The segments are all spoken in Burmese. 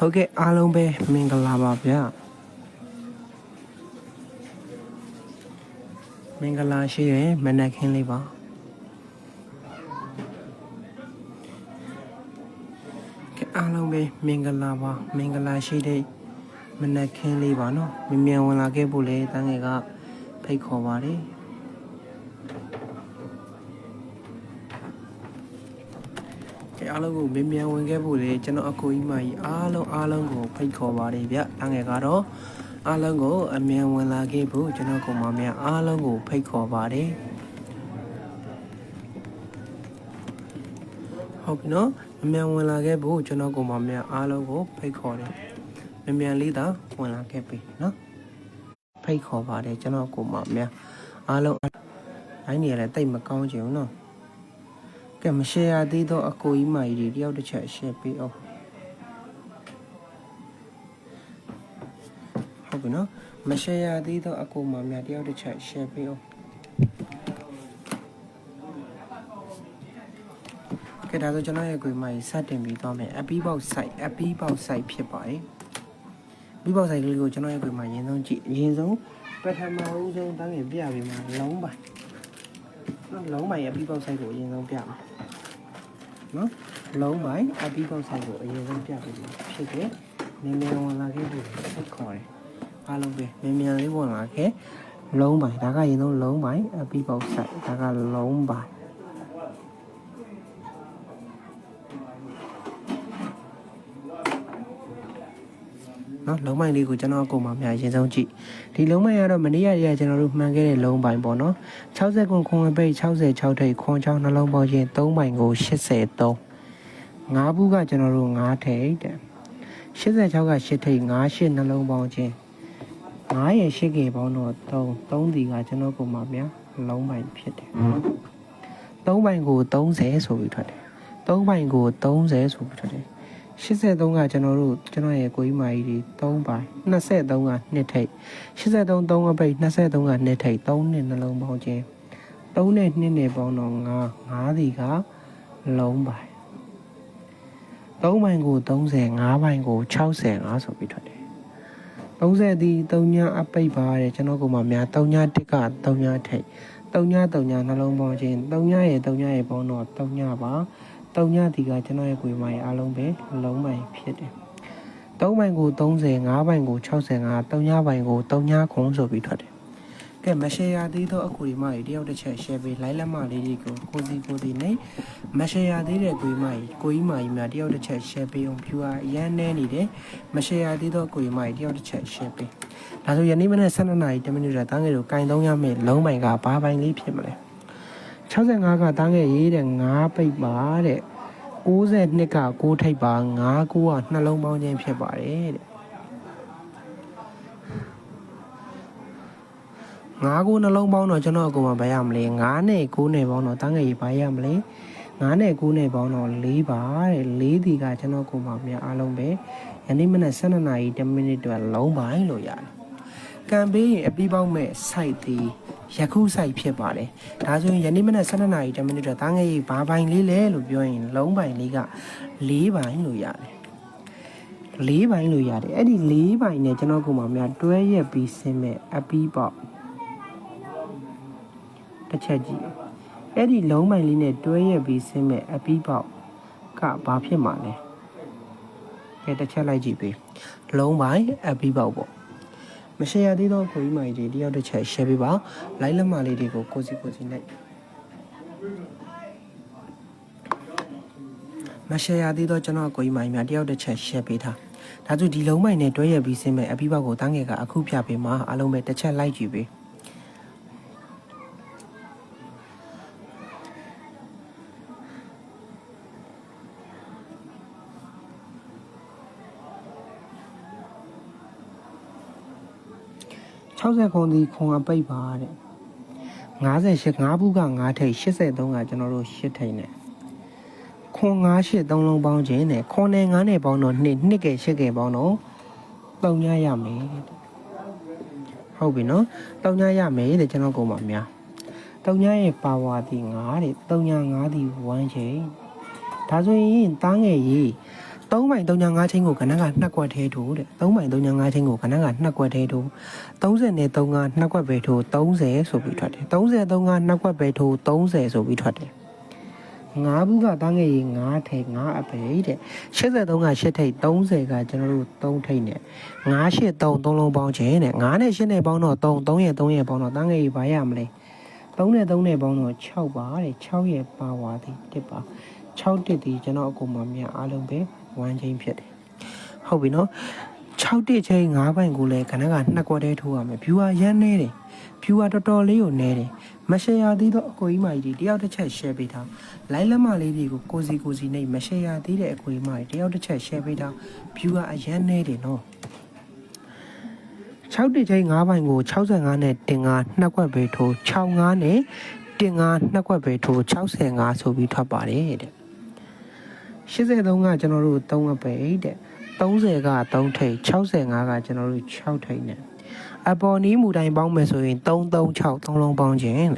ဟုတ်ကဲ့အားလုံးပဲမင်္ဂလာပါဗျာမင်္ဂလာရှိရယ်မနက်ခင်းလေးပါကဲအားလုံးပဲမင်္ဂလာပါမင်္ဂလာရှိတဲ့မနက်ခင်းလေးပါနော်မြင်မြန်ဝင်လာခဲ့ဖို့လေတန်းငယ်ကဖိတ်ခေါ်ပါတယ် အားလုံးကိုမြင်မြန်ဝင်ခဲ့ဖို့လေကျွန်တော်အကိုကြီးမကြီးအားလုံးအားလုံးကိုဖိတ်ခေါ်ပါတယ်ဗျတန်းငယ်ကတော့အားလုံးကိုအမြန်ဝင်လာခဲ့ဖို့ကျွန်တော်ကောင်မများအားလုံးကိုဖိတ်ခေါ်ပါတယ်ဟုတ်ပြီနော်အမြန်ဝင်လာခဲ့ဖို့ကျွန်တော်ကောင်မများအားလုံးကိုဖိတ်ခေါ်တယ်မြန်မြန်လေးသာဝင်လာခဲ့ပြီနော်ဖိတ်ခေါ်ပါတယ်ကျွန်တော်ကောင်မများအားလုံးတိုင်းနေရလဲတိတ်မကောင်းချင်ဘူးနော် ကဲမရှယ်ရသေးတော့အကိုကြီးမကြီးတွေတယောက်တစ်ချက်ရှယ်ပေးအောင်ဟုတ်ပြီနော်မရှယ်ရသေးတော့အကိုမများတယောက်တစ်ချက်ရှယ်ပေးအောင်ကဲဒါဆိုကျွန်တော်ရဲ့ကိုကြီးမကြီးစတင်ပြီးသွားမယ်အပီးပေါက် site အပီးပေါက် site ဖြစ်ပါတယ်အပီးပေါက် site ကလေးကိုကျွန်တော်ရဲ့ကိုကြီးမရင်းဆုံးကြည့်အရင်ဆုံးပထမဦးဆုံးတန်းရင်ပြပေးမှာလုံးပိုင်နော်လုံးပိုင်အပီးပေါက် site ကိုအရင်ဆုံးပြမယ် နော်လုံးပိုင်းအပီးပေါက်ဆိုင်ကိုအရင်ဆုံးပြပေးလို့ဖြစ်တယ်။နင်းမြန်ဝင်လာခဲ့လို့ဆက်ခေါ်တယ်။အားလုံးပဲနင်းမြန်လေးဝင်လာခဲ့လုံးပိုင်းဒါကရင်ဆုံးလုံးပိုင်းအပီးပေါက်ဆိုင်ဒါကလုံးပိုင်း နော်လုံးပိုင်းလေးကိုကျွန်တော်အကုန်မှများအရင်ဆုံးကြည့်ဒီလုံးပိုင်းကတော့မနေ့ကရကျွန်တော်တို့မှန်ခဲ့တဲ့လုံးပိုင်းပေါ့နော်60ခွန်ခွန်အပိတ်66ထိပ်ခွန်ချောင်းနှလုံးပေါင်းချင်း3ပိုင်းကို83 5ဘူးကကျွန်တော်တို့5ထိပ်တဲ့86က8ထိပ်5 8နှလုံးပေါင်းချင်း9ရဲ့8ကေပေါင်းတော့3 3ဒီကကျွန်တော်ကိုမှများလုံးပိုင်းဖြစ်တယ်3ပိုင်းကို30ဆိုပြီးထွက်တယ်3ပိုင်းကို30ဆိုပြီးထွက်တယ် 83ကကျွန်တော်တို့ကျွန်တော်ရဲ့ကိုကြီးမကြီးတွေ3ပိုင်း23က2ထိပ်83 3အပိတ်23က2ထိပ်3နဲ့နှလုံးပေါင်းချင်း3နဲ့2နဲ့ပေါင်းတော့9 9ဒီကလုံးပိုင်း3ပိုင်းကို30 5ပိုင်းကို65ဆိုပြီးထွက်တယ်30ဒီ3ညအပိတ်ပါတဲ့ကျွန်တော်ကမှများ3ညတစ်က3ညထိပ်3ည3ညနှလုံးပေါင်းချင်း3ညရဲ့3ညရဲ့ပေါင်းတော့3ညပါ3 ညဒီကကျွန်တော်ရဲ့ကိုယ်မရဲ့အားလုံးပဲလုံးပိုင်းဖြစ်တယ်3ပိုင်းကို30 5ပိုင်းကို65 3ညပိုင်းကို3ညခုံးဆိုပြီးထွက်တယ်ကဲမရှယ်ရသေးတော့အကူဒီမကြီးတယောက်တစ်ချက် share ပေးလိုက်လက်မလေးတွေကိုကိုစီကိုစီနဲ့မရှယ်ရသေးတဲ့ကိုကြီးမကြီးကိုကြီးမကြီးများတယောက်တစ်ချက် share ပေးအောင်ဖြူအားရမ်းနေနေတယ်မရှယ်ရသေးတော့ကိုကြီးမကြီးတယောက်တစ်ချက် share ပေးဒါဆိုယနေ့မနေ့12နာရီ10မိနစ်တည်းတန်းငယ်တို့ကင်သုံးရမယ့်လုံးပိုင်ကဘာပိုင်လေးဖြစ်မလဲ 65ကတန်းငယ်ရေးတဲ့9ပိတ်ပါတဲ့62က6ထိပ်ပါ9ကိုကနှလုံးပေါင်းခြင်းဖြစ်ပါတယ်တဲ့9ကိုနှလုံးပေါင်းတော့ကျွန်တော်အကုန်မဘယ်ရမလဲ9နဲ့9နဲ့ပေါင်းတော့တန်းငယ်ရေးဘာရမလဲ9နဲ့9နဲ့ပေါင်းတော့4ပါတဲ့4ဒီကကျွန်တော်ကိုမှများအားလုံးပဲယနေ့မနက်12နာရီ10မိနစ်အတွက်လုံးပိုင်းလို့ရတယ် ကံပေးရင်အပြီးပေါက်မဲ့ site ဒီယခု site ဖြစ်ပါတယ်ဒါဆိုရင်ယနေ့မနက်12နာရီ10မိနစ်အတွက်တန်းငယ်ရေးဘာပိုင်းလေးလဲလို့ပြောရင်လုံးပိုင်းလေးက4ပိုင်းလို့ရတယ်၄ပိုင်းလို့ရတယ်အဲ့ဒီ၄ပိုင်းနဲ့ကျွန်တော်ကမှများတွဲရက်ပြီးဆင်းမဲ့အပီးပေါက်တစ်ချက်ကြည့်အဲ့ဒီလုံးပိုင်းလေးနဲ့တွဲရက်ပြီးဆင်းမဲ့အပီးပေါက်ကဘာဖြစ်မှာလဲကဲတစ်ချက်လိုက်ကြည့်ပေးလုံးပိုင်းအပီးပေါက်ပေါ့ မရှယ်ရသေးတော့ကိုကြီးမကြီးတွေတယောက်တစ်ချက် share ပေးပါလိုက်လက်မလေးတွေကိုကိုစီကိုစီနဲ့မရှယ်ရသေးတော့ကျွန်တော်ကိုကြီးမကြီးများတယောက်တစ်ချက် share ပေးထားဒါဆိုဒီလုံးမိုင်နဲ့တွဲရပြီးစင်းမဲ့အပိပေါက်ကိုတန်းငယ်ကအခုဖြပေးမှာအားလုံးပဲတစ်ချက်လိုက်ကြည့်ပေး 60ခွန်ဒီခွန်အပိတ်ပါတဲ့58 5ဘူးက9ထိပ်83ကကျွန်တော်တို့8ထိပ်နဲ့ခွန်9 8 3လုံးပေါင်းခြင်းနဲ့ခွန်နဲ့9နဲ့ပေါင်းတော့2 2ကဲ8ကဲပေါင်းတော့တုံညရမယ်တဲ့ဟုတ်ပြီနော်တုံညရမယ်တဲ့ကျွန်တော်ကိုမှများတုံညရဲ့ပါဝါဒီ9တဲ့တုံည9ဒီ1ချိန်ဒါဆိုရင်တားငယ်ရေး 3မိုင်35ချင်းကိုခဏကနှစ်ကွက်သေးထိုးတဲ့3မိုင်35ချင်းကိုခဏကနှစ်ကွက်သေးထိုး30နဲ့3ကနှစ်ကွက်ပဲထိုး30ဆိုပြီးထွက်တယ်30 3ကနှစ်ကွက်ပဲထိုး30ဆိုပြီးထွက်တယ်ငါးဘူးကတန်းငယ်ကြီး9ထိပ်9အပေတဲ့83က8ထိပ်30ကကျွန်တော်တို့3ထိပ်နဲ့9 8 3 3လုံးပေါင်းခြင်းတဲ့9နဲ့8နဲ့ပေါင်းတော့3 3ရဲ့3ရဲ့ပေါင်းတော့တန်းငယ်ကြီးဘာရမလဲ3 နဲ့3နဲ့ပေါင်းတော့6ပါတဲ့6ရဲ့ပါဝါသည်တစ်ပါ6တစ်ဒီကျွန်တော်အကုန်မမြအားလုံးပဲ1ချင်းဖြစ်တယ်ဟုတ်ပြီနော်6တစ်ချင်း9ပိုင်ကိုလည်းခဏကနှစ်ကွက်တည်းထိုးရမယ် view ရမ်းနေတယ် view တော်တော်လေးကိုနေတယ်မ share သေးတော့အကိုကြီးမကြီးတယောက်တစ်ချက် share ပေးထား line လက်မလေးတွေကိုကိုစီကိုစီနဲ့မ share သေးတဲ့အကိုကြီးမကြီးတယောက်တစ်ချက် share ပေးထား view ကအရမ်းနေတယ်နော် 6တစ်ချင်း9ပိုင်ကို65နဲ့တင်9နှစ်ကွက်ပဲထိုး65နဲ့တင်9နှစ်ကွက်ပဲထိုး65ဆိုပြီးထွက်ပါတယ်တဲ့83ကကျွန်တော်တို့3အပိတ်တဲ့30က3ထိပ်65ကကျွန်တော်တို့6ထိပ်နဲ့အပေါ်နီးမူတိုင်းပေါင်းမယ်ဆိုရင်336 3လုံးပေါင်းခြင်းတဲ့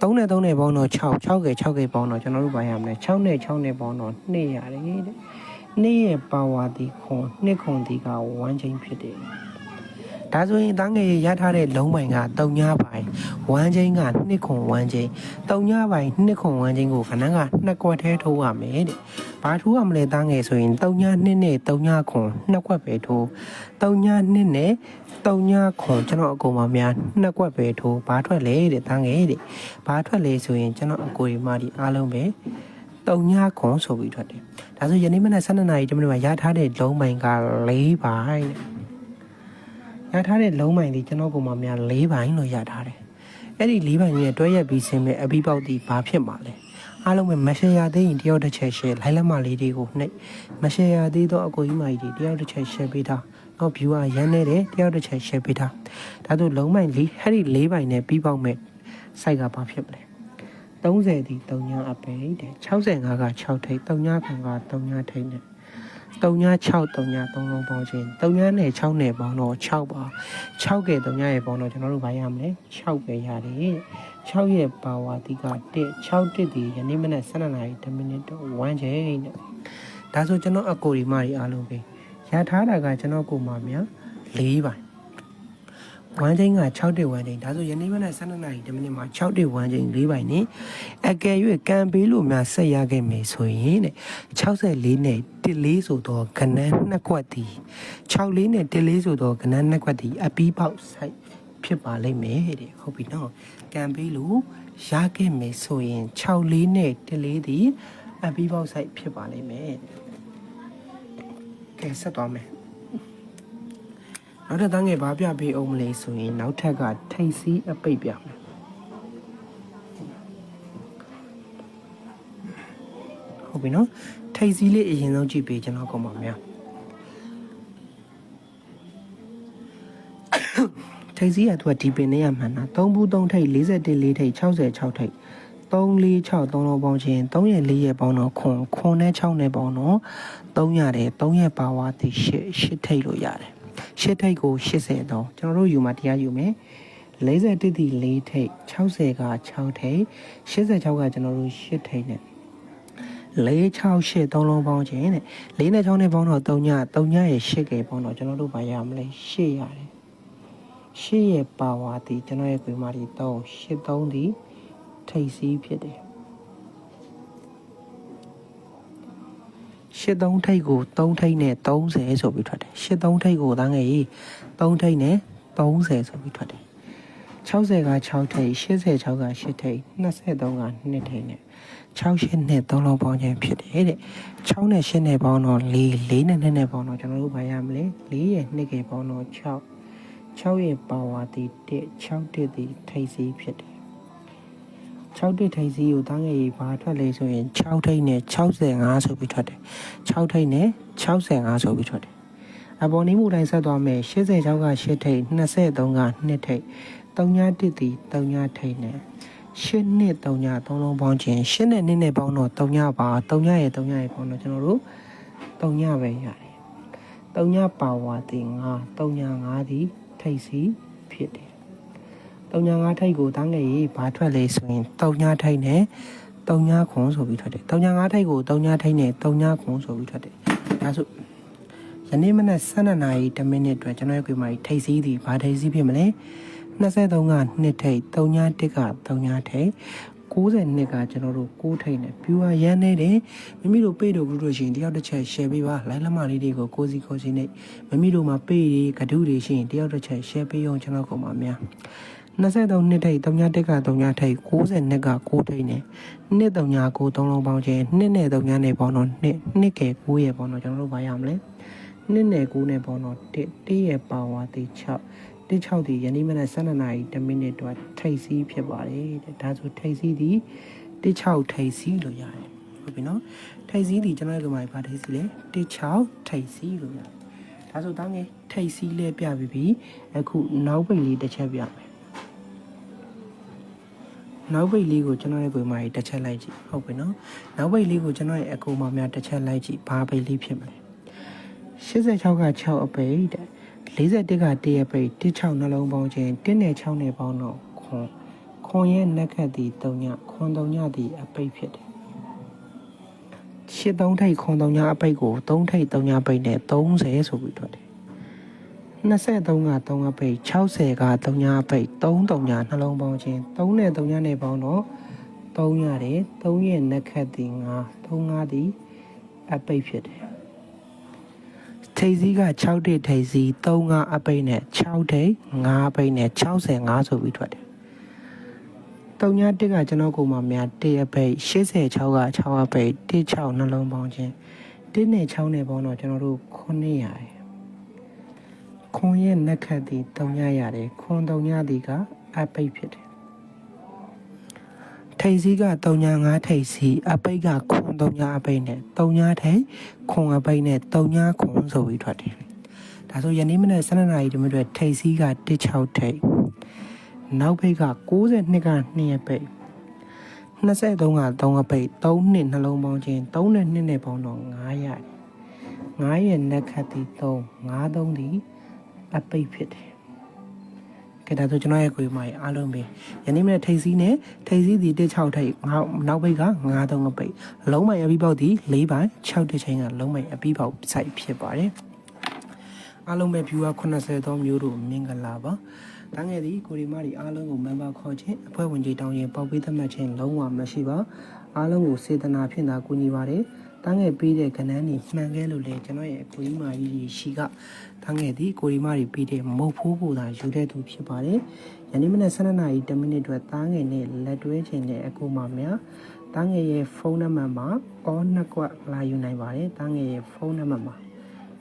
3နဲ့3နဲ့ပေါင်းတော့6 6က6ကပေါင်းတော့ကျွန်တော်တို့ဘာရမလဲ6နဲ့6နဲ့ပေါင်းတော့2ရတယ်တဲ့2ရဲ့ပါဝါဒီခွန်2ခွန်ဒီက1ချင်းဖြစ်တယ် ဒါဆိုရင်တန်းငယ်ရထားတဲ့လုံးပိုင်က3ညပိုင်း1ချင်းက2ခွန်1ချင်း3ညပိုင်း2ခွန်1ချင်းကိုခဏက2ကွက်ထဲထိုးရမယ်တဲ့ဘာထိုးရမလဲတန်းငယ်ဆိုရင်3ည2နဲ့3ညခွန်2ကွက်ပဲထိုး3ည2နဲ့3ညခွန်ကျွန်တော်အကုန်မများ2ကွက်ပဲထိုးဘာထွက်လဲတဲ့တန်းငယ်တဲ့ဘာထွက်လဲဆိုရင်ကျွန်တော်အကိုဒီမဒီအားလုံးပဲတုံညခွန်ဆိုပြီးထွက်တယ်။ဒါဆိုယနေ့မနက်12နာရီတမိနစ်မှာရထားတဲ့လုံးပိုင်က၄ပိုင်းတဲ့ ရထားတဲ့လုံးပိုင်ဒီကျွန်တော်ကမှများ၄ပိုင်းလို့ရထားတယ်။အဲ့ဒီ၄ပိုင်းကြီးနဲ့တွဲရက်ပြီးဆင်းမဲ့အပြီးပေါက်ဒီဘာဖြစ်မှာလဲ။အားလုံးပဲမရှယ်ရသေးရင်တယောက်တစ်ချက်ရှယ်လိုက်လက်မလေးတွေကိုနှိပ်မရှယ်ရသေးတော့အကိုကြီးမကြီးတွေတယောက်တစ်ချက်ရှယ်ပေးထား။တော့ view ကရမ်းနေတယ်တယောက်တစ်ချက်ရှယ်ပေးထား။ဒါဆိုလုံးပိုင်လေးအဲ့ဒီ၄ပိုင်းနဲ့ပြီးပေါက်မဲ့ site ကဘာဖြစ်မလဲ။30ဒီ3ညအပိတ်တဲ့65က6ထိပ်3ညခွန်က3ညထိပ်နဲ့ 3ည6 3ည3လုံးပေါင်းခြင်း3ညနဲ့6နဲ့ပေါင်းတော့6ပါ6ကဲ3ညရဲ့ပေါင်းတော့ကျွန်တော်တို့ဘာရမလဲ6ပဲရတယ်6ရဲ့ပါဝါတိက1 6တစ်ဒီယနေ့မနက်12နာရီ10မိနစ်တော့1ချိန်နဲ့ဒါဆိုကျွန်တော်အကိုဒီမကြီးအားလုံးပဲရထားတာကကျွန်တော်ကိုမများ4ပိုင်း ဝမ်းချင်းက6တက်ဝမ်းချင်းဒါဆိုယနေ့မနက်12နာရီ10မိနစ်မှာ6တက်ဝမ်းချင်း4ပိုင်းနဲ့အကယ်၍ကံပေးလို့များဆက်ရခဲ့မယ်ဆိုရင်တဲ့64နဲ့14ဆိုတော့ကနန်းနှစ်ခွက်တီ64နဲ့14ဆိုတော့ကနန်းနှစ်ခွက်တီအပီးပေါက်ဆိုင်ဖြစ်ပါလိမ့်မယ်တဲ့ဟုတ်ပြီနော်ကံပေးလို့ရခဲ့မယ်ဆိုရင်64နဲ့14တီအပီးပေါက်ဆိုင်ဖြစ်ပါလိမ့်မယ်ကဲဆက်သွားမယ် နောက်ထပ်တန်းငယ်ဘာပြပေးအောင်မလဲဆိုရင်နောက်ထပ်ကထိတ်စီးအပိတ်ပြမယ်ဟုတ်ပြီနော်ထိတ်စီးလေးအရင်ဆုံးကြည့်ပေးကျွန်တော်ကောင်းပါများထိတ်စီးကသူကဒီပင်နဲ့ရမှန်တာ3ဘူး3ထိတ်41 4ထိတ်66ထိတ်3 4 6 3လုံးပေါင်းခြင်း3ရဲ့4ရဲ့ပေါင်းတော့ခွန်ခွန်နဲ့6နဲ့ပေါင်းတော့3ရတယ်3ရဲ့ပါဝါတိ8 8ထိတ်လို့ရတယ် ရှစ်ထိပ်ကို80တော့ကျွန်တော်တို့ယူမှာတရားယူမယ်41တီ4ထိပ်60က6ထိပ်86ကကျွန်တော်တို့8ထိပ်နဲ့468သုံးလုံးပေါင်းခြင်းတဲ့4နဲ့6နဲ့ပေါင်းတော့3ည3ညရဲ့8ကပေါင်းတော့ကျွန်တော်တို့ဘာရမလဲ8ရတယ်8ရဲ့ပါဝါတီကျွန်တော်ရဲ့ကွေမာတီ3 8 3တီထိပ်စီးဖြစ်တယ် ရှစ်သုံးထိပ်ကို3ထိပ်နဲ့30ဆိုပြီးထွက်တယ်ရှစ်သုံးထိပ်ကိုသားငယ်ကြီး3ထိပ်နဲ့30ဆိုပြီးထွက်တယ်60က6ထိပ်86က8ထိပ်23က2ထိပ်နဲ့68နဲ့3လုံးပေါင်းခြင်းဖြစ်တယ်တဲ့6နဲ့8နဲ့ပေါင်းတော့4 4နဲ့2နဲ့ပေါင်းတော့ကျွန်တော်တို့ဘာရမလဲ4ရဲ့2ကေပေါင်းတော့6 6ရဲ့ပါဝါတီ1 6တစ်တီထိပ်စီးဖြစ်တယ် 6ထိပ်ထိပ်စီးကိုတန်းငယ်ကြီးဘာထွက်လဲဆိုရင်6ထိပ်နဲ့65ဆိုပြီးထွက်တယ်6ထိပ်နဲ့65ဆိုပြီးထွက်တယ်အပေါ်နီးမှုတိုင်းဆက်သွားမယ်86က8ထိပ်23က2ထိပ်3ညတစ်တီ3ညထိပ်နဲ့ရှစ်နှစ်3ည3လုံးပေါင်းခြင်းရှစ်နဲ့နှစ်နဲ့ပေါင်းတော့3ညပါ3ညရဲ့3ညရဲ့ပေါင်းတော့ကျွန်တော်တို့3ညပဲရတယ်3ညပါဝါတီ9 3ည9တီထိပ်စီဖြစ်တယ် တုံညာငါးထိတ်ကိုတန်းငယ်ရေးဘာထွက်လဲဆိုရင်တုံညာထိတ်နဲ့တုံညာခွန်ဆိုပြီးထွက်တယ်တုံညာငါးထိပ်ကိုတုံညာထိပ်နဲ့တုံညာခွန်ဆိုပြီးထွက်တယ်ဒါဆိုယနေ့မနက်12နာရီ10မိနစ်အတွက်ကျွန်တော်ရဲ့ကွေမာကြီးထိပ်စည်းသည်ဘာထိပ်စည်းဖြစ်မလဲ23ကနှစ်ထိပ်တုံညာ1ကတုံညာထိပ်90နှစ်ကကျွန်တော်တို့6ထိပ်နဲ့ပြူဟာရမ်းနေတယ်မိမိတို့ပေ့တို့ဘူးတို့ရှိရင်တယောက်တစ်ချက် share ပေးပါလိုင်းလမလေးတွေကိုကိုစီကိုစီနဲ့မိမိတို့မှာပေ့တွေကဒုတွေရှိရင်တယောက်တစ်ချက် share ပေးအောင်ကျွန်တော်ကောင်ပါများ 23နှစ်ထိပ်တုံညာ1ကတုံညာထိပ်90နှစ်က6ထိပ်နဲ့နှစ်တုံညာ9သုံးလုံးပေါင်းခြင်းနှစ်နဲ့တုံညာနဲ့ပေါင်းတော့နှစ်နှစ်ကဲ9ရဲ့ပေါင်းတော့ကျွန်တော်တို့ဘာရမလဲနှစ်နဲ့9နဲ့ပေါင်းတော့1 1ရဲ့ပါဝါတိ6တစ်6ဒီယနေ့မနက်12နာရီ10မိနစ်တော့ထိတ်စီးဖြစ်ပါတယ်တဲ့ဒါဆိုထိတ်စီးဒီတစ်6ထိတ်စီးလို့ရတယ်ဟုတ်ပြီနော်ထိတ်စီးဒီကျွန်တော်တို့ကမှဘာထိတ်စီးလဲတစ်6ထိတ်စီးလို့ရတယ်ဒါဆိုတောင်းငယ်ထိတ်စီးလဲပြပြီးပြီအခုနောက်ပိတ်လေးတစ်ချက်ပြမယ် နောက်ပိတ်လေးကိုကျွန်တော်ရဲ့ပုံမှာတစ်ချက်လိုက်ကြည့်ဟုတ်ပြီနော်နောက်ပိတ်လေးကိုကျွန်တော်ရဲ့အကူမများတစ်ချက်လိုက်ကြည့်ဘာပိတ်လေးဖြစ်မလဲ86က6အပိတ်တဲ့41က1ရဲ့ပိတ်16နှလုံးပေါင်းခြင်း1နဲ့6နဲ့ပေါင်းတော့ခွန်ခွန်ရဲ့နက်ခတ်သည်3ညခွန်3ညသည်အပိတ်ဖြစ်တယ်ရှစ်3ထိပ်ခွန်3ညအပိတ်ကို3ထိပ်3ညပိတ်နဲ့30ဆိုပြီးထွက်တယ် 23က3အပိတ်60က3ညအပိတ်3 3ညနှလုံးပေါင်းခြင်း3နဲ့3ညနဲ့ပေါင်းတော့3ရတယ်3ရဲ့နက်ခတ်သည်9 3 5သည်အပိတ်ဖြစ်တယ်ထိပ်စည်းက6တိထိပ်စည်း3 5အပိတ်နဲ့6ထိပ်5အပိတ်နဲ့65ဆိုပြီးထွက်တယ်တုံညာတစ်ကကျွန်တော်ကိုမှများ1အပိတ်86က6အပိတ်16နှလုံးပေါင်းခြင်း1နဲ့6နဲ့ပေါင်းတော့ကျွန်တော်တို့9ရတယ် ခွန်ရဲ့နက်ခတ်သည်တုံညာရတယ်ခွန်တုံညာသည်ကအပိတ်ဖြစ်တယ်ထိပ်စည်းက3ညာ5ထိပ်စည်းအပိတ်ကခွန်3ညာအပိတ်နဲ့3ညာထိပ်ခွန်အပိတ်နဲ့3ညာခွန်ဆိုပြီးထွက်တယ်ဒါဆိုယနေ့မနက်7နာရီတမိနစ်ထိပ်စည်းက16ထိပ်နောက်ပိတ်က62က2ရဲ့ပိတ်23က3အပိတ်3နှစ်နှလုံးပေါင်းခြင်း3နဲ့2နဲ့ပေါင်းတော့9ရတယ်9ရဲ့နက်ခတ်သည်3 9 3သည် အပိတ်ဖြစ်တယ်ကဲဒါဆိုကျွန်တော်ရဲ့ကိုယ်မကြီးအားလုံးပဲယနေ့မနေ့ထိပ်စီးနဲ့ထိပ်စီးဒီ16ထိပ်ငါနောက်ပိတ်က9သုံးအပိတ်လုံးမိုင်အပြီးပေါက်ဒီ4ပိုင်း6တစ်ချိန်ကလုံးမိုင်အပြီးပေါက်စိုက်ဖြစ်ပါတယ်အားလုံးပဲ viewer 80သောမျိုးတို့မင်္ဂလာပါတန်းငယ်ဒီကိုရီမာဒီအားလုံးကို member ခေါ်ခြင်းအဖွဲ့ဝင်ကြီးတောင်းရင်ပေါက်ပေးသတ်မှတ်ခြင်းလုံးဝမရှိပါအားလုံးကိုစေတနာဖြင့်သာကူညီပါတယ် တန်းငယ်ပေးတဲ့ကဏ္ဍนี่မှန်ခဲ့လို့လေကျွန်တော်ရဲ့အကိုကြီးမာကြီးရှိကတန်းငယ်ဒီကိုရီမာဒီပေးတဲ့မုတ်ဖိုးကိုသာယူတဲ့သူဖြစ်ပါတယ်ယနေ့မနေ့12နာရီ10မိနစ်အတွက်တန်းငယ်နဲ့လက်တွဲခြင်းနဲ့အကူမများတန်းငယ်ရဲ့ဖုန်းနံပါတ်မှာအော်နှစ်ကွက်လာယူနိုင်ပါတယ်တန်းငယ်ရဲ့ဖုန်းနံပါတ်မှာ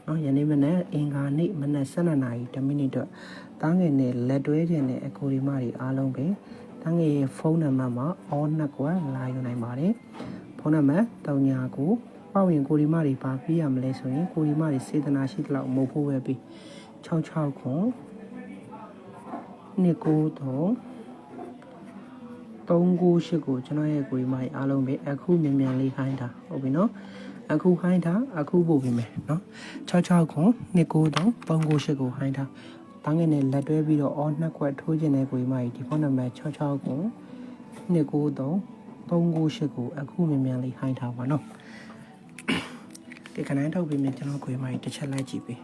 နော်ယနေ့မနေ့အင်္ဂါနေ့မနေ့12နာရီ10မိနစ်အတွက်တန်းငယ်နဲ့လက်တွဲခြင်းနဲ့အကူဒီမာဒီအားလုံးပဲတန်းငယ်ရဲ့ဖုန်းနံပါတ်မှာအော်နှစ်ကွက်လာယူနိုင်ပါတယ်ဖုန်းနံပါတ်39 ပေါ့ရင်ကိုဒီမတွေဘာပြီးရမလဲဆိုရင်ကိုဒီမတွေစေတနာရှိသလောက်မဟုတ်ဖို့ပဲပြီး66ခွန်29တော့398ကိုကျွန်တော်ရဲ့ကိုဒီမတွေအားလုံးပဲအခုမြန်မြန်လေးခိုင်းတာဟုတ်ပြီနော်အခုခိုင်းတာအခုပို့ပေးမယ်နော်66ခွန်29တော့398ကိုခိုင်းတာတန်းငယ်နဲ့လက်တွဲပြီးတော့အော်နှစ်ခွက်ထိုးခြင်းတဲ့ကိုဒီမကြီးဒီဖုန်းနံပါတ်66ခွန်29တော့398ကိုအခုမြန်မြန်လေးခိုင်းထားပါနော် ကဲခဏထုတ်ပြီးမြင်ကျွန်တော်ခွေမိုင်းတစ်ချက်လိုက်ကြည့်ပေး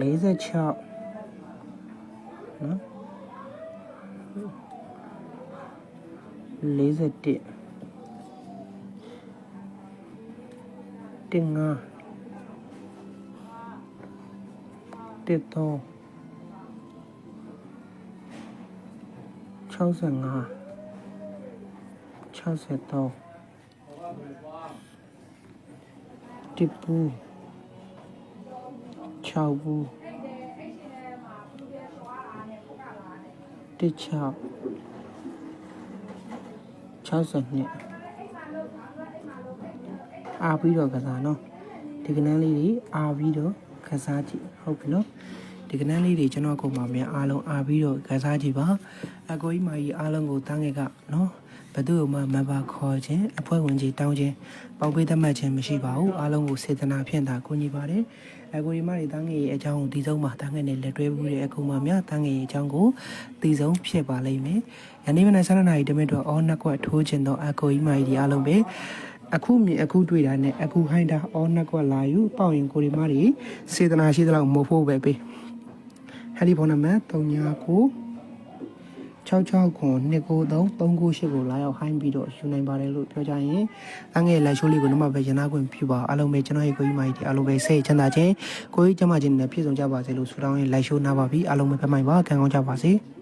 46နော်41တင်ငါတက်တော့65 63တိပူ6ဘူးတစ်6 62အာပြီးတော့ကစားနော်ဒီကနန်းလေးတွေအာပြီးတော့ကစားကြည့်ဟုတ်ပြီနော်ဒီကနန်းလေးတွေကျွန်တော်ကိုမှမြန်အားလုံးအားပြီးတော့ကစားကြည့်ပါအကိုကြီးမကြီးအားလုံးကိုတန်းငယ်ကနော် ဘယ်သူ့မှမဘာခေါ်ခြင်းအဖွဲ့ဝင်ကြီးတောင်းခြင်းပေါက်ပေးသတ်မှတ်ခြင်းမရှိပါဘူးအားလုံးကိုစေတနာဖြင့်သာကူညီပါတယ်အကိုဒီမတွေတန်းငယ်ရဲ့အကြောင်းကိုဒီဆုံးမှာတန်းငယ်နဲ့လက်တွဲမှုတဲ့အကူမများတန်းငယ်ရဲ့အကြောင်းကိုဒီဆုံးဖြစ်ပါလိမ့်မယ်ယနေ့မနက်7:00နာရီတမိတော့အော်နှက်ကွက်ထိုးခြင်းတော့အကိုကြီးမကြီးအားလုံးပဲအခုမြင်အခုတွေ့တာနဲ့အခုဟိုင်းတာအော်နှက်ကွက်လာယူပေါက်ရင်ကိုဒီမတွေစေတနာရှိသလောက်မဟုတ်ဖို့ပဲပေးဟယ်လီဖုန်းနံပါတ်39 66ခွန်293 398ကိုလာရောက်ဟိုင်းပြီးတော့ယူနိုင်ပါတယ်လို့ပြောကြရင်အငယ်လိုက်ရှိုးလေးကိုနမပဲရနာခွင့်ပြုပါအားလုံးပဲကျွန်တော်ရဲ့ကိုကြီးမကြီးဒီအားလုံးပဲစိတ်ချမ်းသာခြင်းကိုကြီးကျမခြင်းနဲ့ပြည့်စုံကြပါစေလို့ဆုတောင်းရင်လိုက်ရှိုးနာပါပြီအားလုံးပဲဖတ်မိုင်ပါခံကောင်းကြပါစေ။